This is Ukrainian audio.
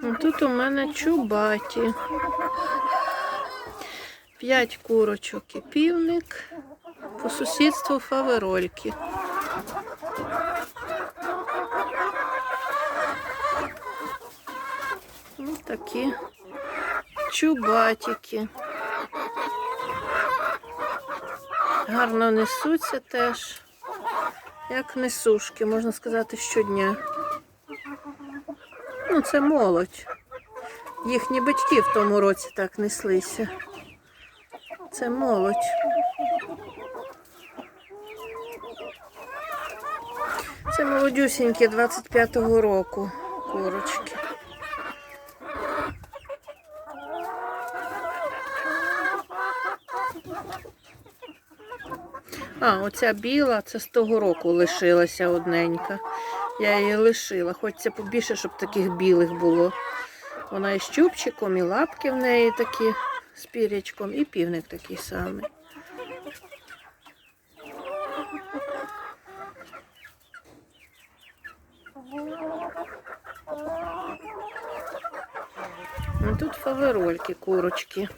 Ну, Тут у мене чубаті. П'ять курочок і півник. По сусідству фаверольки. Ось такі чубатики. Гарно несуться теж. Як несушки, можна сказати, щодня. Ну, це молодь. Їхні батьки в тому році так неслися. Це молодь. Це молодюсінькі 25-го року курочки. А, оця біла, це з того року лишилася одненька. Я її лишила. Хочеться побільше, щоб таких білих було. Вона і з чубчиком, і лапки в неї такі з пірячком, і півник такий самий. Ну, тут фаверольки, курочки.